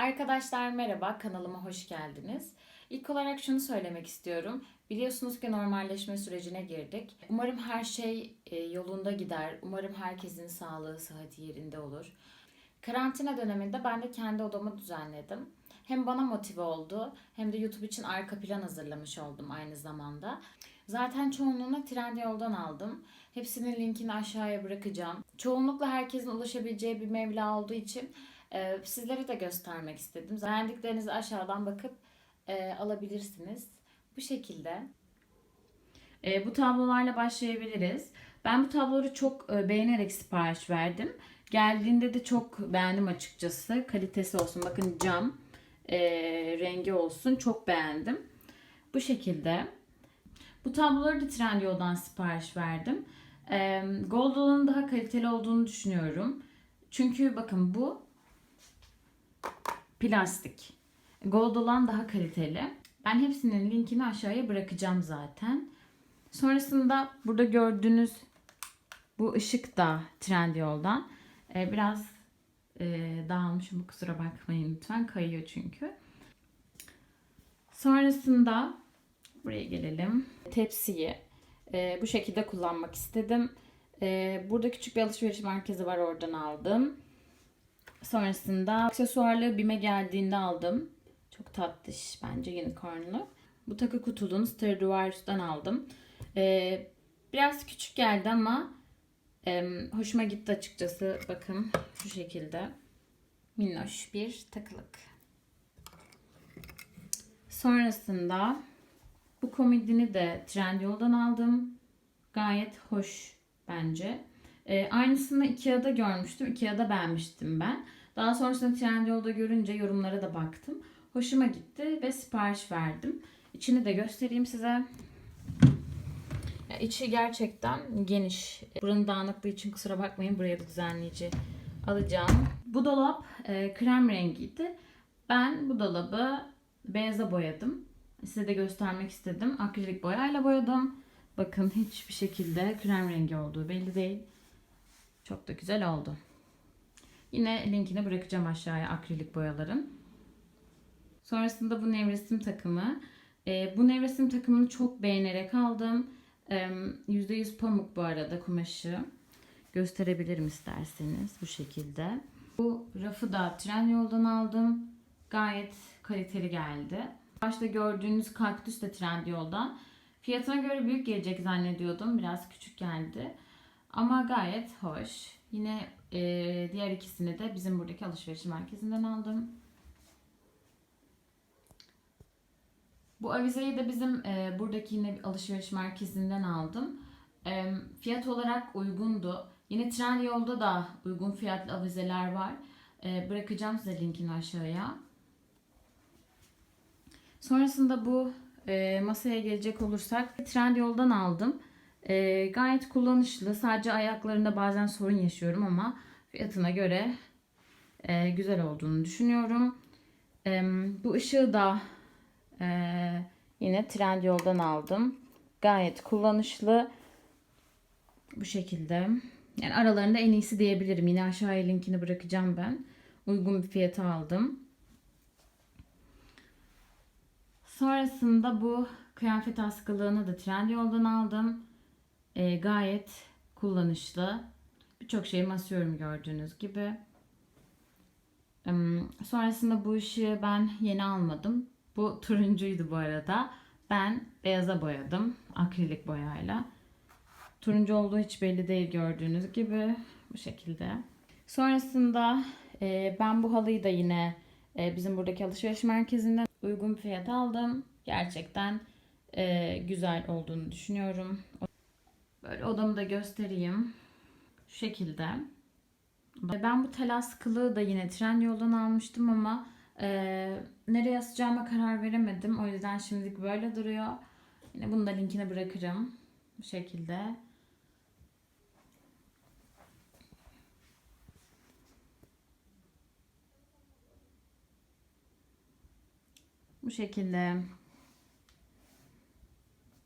Arkadaşlar merhaba, kanalıma hoş geldiniz. İlk olarak şunu söylemek istiyorum. Biliyorsunuz ki normalleşme sürecine girdik. Umarım her şey e, yolunda gider. Umarım herkesin sağlığı, sıhhati yerinde olur. Karantina döneminde ben de kendi odamı düzenledim. Hem bana motive oldu hem de YouTube için arka plan hazırlamış oldum aynı zamanda. Zaten çoğunluğunu Trendyol'dan aldım. Hepsinin linkini aşağıya bırakacağım. Çoğunlukla herkesin ulaşabileceği bir mevla olduğu için e, sizlere de göstermek istedim. Beğendiklerinizi aşağıdan bakıp e, alabilirsiniz. Bu şekilde. E, bu tablolarla başlayabiliriz. Ben bu tabloları çok e, beğenerek sipariş verdim. Geldiğinde de çok beğendim açıkçası. Kalitesi olsun. Bakın cam e, rengi olsun. Çok beğendim. Bu şekilde. Bu tabloları da Trendyol'dan sipariş verdim. E, Gold daha kaliteli olduğunu düşünüyorum. Çünkü bakın bu plastik. Gold olan daha kaliteli. Ben hepsinin linkini aşağıya bırakacağım zaten. Sonrasında burada gördüğünüz bu ışık da Trendyol'dan. Ee, biraz e, dağılmışım kusura bakmayın lütfen. Kayıyor çünkü. Sonrasında buraya gelelim. Tepsiyi e, bu şekilde kullanmak istedim. E, burada küçük bir alışveriş merkezi var oradan aldım. Sonrasında aksesuarlı bime geldiğinde aldım. Çok tatlış bence unicornlu. Bu takı kutuluğunu Stradivarius'tan aldım. Ee, biraz küçük geldi ama e, hoşuma gitti açıkçası. Bakın şu şekilde. Minnoş bir takılık. Sonrasında bu komodini de Trendyol'dan aldım. Gayet hoş bence. E, aynısını Ikea'da görmüştüm. Ikea'da beğenmiştim ben. Daha sonrasında Trendyol'da görünce yorumlara da baktım. Hoşuma gitti ve sipariş verdim. İçini de göstereyim size. Ya içi gerçekten geniş. Buranın dağınıklığı için kusura bakmayın. Buraya da düzenleyici alacağım. Bu dolap e, krem rengiydi. Ben bu dolabı beyaza boyadım. Size de göstermek istedim. Akrilik boyayla boyadım. Bakın hiçbir şekilde krem rengi olduğu belli değil. Çok da güzel oldu. Yine linkini bırakacağım aşağıya akrilik boyaların. Sonrasında bu nevresim takımı. E, bu nevresim takımını çok beğenerek aldım. E, %100 pamuk bu arada kumaşı. Gösterebilirim isterseniz bu şekilde. Bu rafı da Trendyol'dan aldım. Gayet kaliteli geldi. Başta gördüğünüz kaktüs de Trendyol'dan. Fiyatına göre büyük gelecek zannediyordum. Biraz küçük geldi. Ama gayet hoş. Yine e, diğer ikisini de bizim buradaki alışveriş merkezinden aldım. Bu avizeyi de bizim e, buradaki yine alışveriş merkezinden aldım. E, fiyat olarak uygundu. Yine Trendyol'da da uygun fiyatlı avizeler var. E, bırakacağım size linkini aşağıya. Sonrasında bu e, masaya gelecek olursak Trendyol'dan aldım. E, gayet kullanışlı. Sadece ayaklarında bazen sorun yaşıyorum ama fiyatına göre e, güzel olduğunu düşünüyorum. E, bu ışığı da e, yine Trendyol'dan aldım. Gayet kullanışlı. Bu şekilde. Yani aralarında en iyisi diyebilirim. Yine aşağıya linkini bırakacağım ben. Uygun bir fiyata aldım. Sonrasında bu kıyafet askılığını da Trendyol'dan aldım. E, gayet kullanışlı. Birçok şeyi masıyorum gördüğünüz gibi. E, sonrasında bu ışığı ben yeni almadım. Bu turuncuydu bu arada. Ben beyaza boyadım. Akrilik boyayla. Turuncu olduğu hiç belli değil gördüğünüz gibi. Bu şekilde. Sonrasında e, ben bu halıyı da yine e, bizim buradaki alışveriş merkezinden uygun fiyat aldım. Gerçekten e, güzel olduğunu düşünüyorum. Böyle odamı da göstereyim. Şu şekilde. Ben bu tel askılığı da yine Trendyol'dan almıştım ama e, nereye asacağıma karar veremedim. O yüzden şimdilik böyle duruyor. Yine bunu da linkine bırakırım. Bu şekilde. Bu şekilde.